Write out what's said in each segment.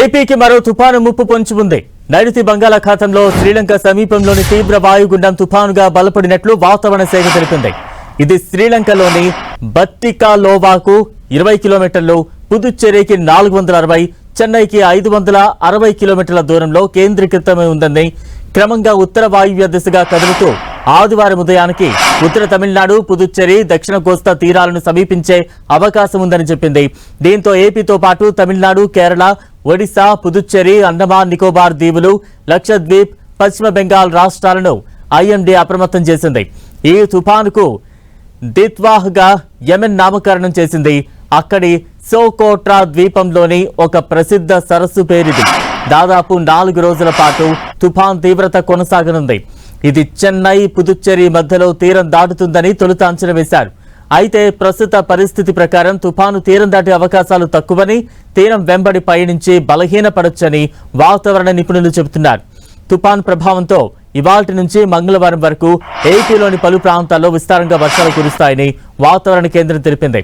ఏపీకి మరో తుపాను ముప్పు పొంచి ఉంది. నైరుతి బంగాళాఖాతంలో శ్రీలంక సమీపంలోని తీవ్ర వాయుగుండం తుపానుగా బలపడినట్లు వాతావరణ శాఖ తెలిపింది. ఇది శ్రీలంకలోని బత్తికాలోవాకు ఇరవై కిలోమీటర్లు పుదుచ్చేరికి నాలుగు వందల అరవై చెన్నైకి ఐదు వందల అరవై కిలోమీటర్ల దూరంలో కేంద్రీకృతమై ఉందని క్రమంగా ఉత్తర వాయువ్య దిశగా కదులుతూ ఆదివారం ఉదయానికి ఉత్తర తమిళనాడు పుదుచ్చేరి దక్షిణ కోస్తా తీరాలను సమీపించే అవకాశం ఉందని చెప్పింది. దీంతో ఏపీతో పాటు తమిళనాడు కేరళ ఒడిశా పుదుచ్చేరి అండమాన్ నికోబార్ దీవులు లక్షద్వీప్ పశ్చిమ బెంగాల్ రాష్ట్రాలను ఐఎండీ అప్రమత్తం చేసింది. ఈ తుఫానుకు దిత్వాహ్గా యెమెన్ నామకరణం చేసింది. అక్కడి సోకోట్రా ద్వీపంలోని ఒక ప్రసిద్ధ సరస్సు పేరిది. దాదాపు నాలుగు రోజుల పాటు తుఫాన్ తీవ్రత కొనసాగనుంది. ఇది చెన్నై పుదుచ్చేరి మధ్యలో తీరం దాటుతుందని తొలుత అంచనా వేశారు. అయితే ప్రస్తుత పరిస్థితి ప్రకారం తుఫాను తీరం దాటే అవకాశాలు తక్కువని తీరం వెంబడి పయనించి బలహీనపడొచ్చని వాతావరణ నిపుణులు చెబుతున్నారు. తుపాన్ ప్రభావంతో ఇవాల్టి నుంచి మంగళవారం వరకు ఏపీలోని పలు ప్రాంతాల్లో విస్తారంగా వర్షాలు కురుస్తాయని వాతావరణ కేంద్రం తెలిపింది.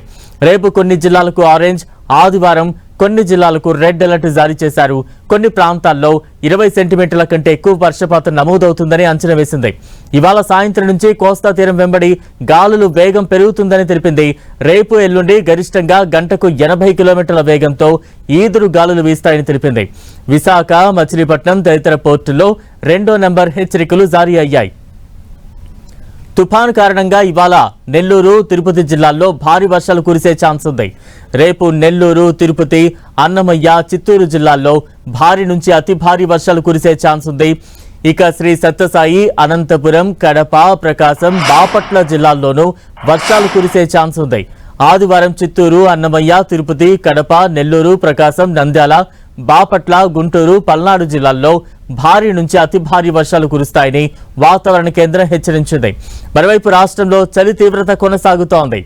రేపు కొన్ని జిల్లాలకు ఆరెంజ్ ఆదివారం కొన్ని జిల్లాలకు రెడ్ అలర్ట్ జారీ చేశారు. కొన్ని ప్రాంతాల్లో ఇరవై సెంటీమీటర్ల కంటే ఎక్కువ వర్షపాతం నమోదవుతుందని అంచనా వేసింది. ఇవాళ సాయంత్రం నుంచి కోస్తా తీరం వెంబడి గాలులు వేగం పెరుగుతుందని తెలిపింది. రేపు ఎల్లుండి గరిష్టంగా గంటకు ఎనభై కిలోమీటర్ల వేగంతో ఈదురు గాలులు వీస్తాయని తెలిపింది. విశాఖ మచిలీపట్నం తదితర పోర్టుల్లో రెండో నెంబర్ హెచ్చరికలు జారీ అయ్యాయి. తుఫాను కారణంగా ఇవాళ నెల్లూరు తిరుపతి జిల్లాల్లో భారీ వర్షాలు కురిసే ఛాన్స్ ఉంది. రేపు నెల్లూరు తిరుపతి అన్నమయ్య చిత్తూరు జిల్లాల్లో భారీ నుంచి అతి భారీ వర్షాలు కురిసే ఛాన్స్ ఉంది. ఇక శ్రీ సత్యసాయి అనంతపురం కడప ప్రకాశం బాపట్ల జిల్లాల్లోనూ వర్షాలు కురిసే ఛాన్స్ ఉంది. ఆదివారం చిత్తూరు అన్నమయ్య తిరుపతి కడప నెల్లూరు ప్రకాశం నంద్యాల బాపట్ల గుంటూరు పల్నాడు జిల్లాల్లో భారీ నుంచి అతి భారీ వర్షాలు కురుస్తాయని వాతావరణ కేంద్రం హెచ్చరించింది. మరోవైపు రాష్ట్రంలో చలి తీవ్రత కొనసాగుతోంది.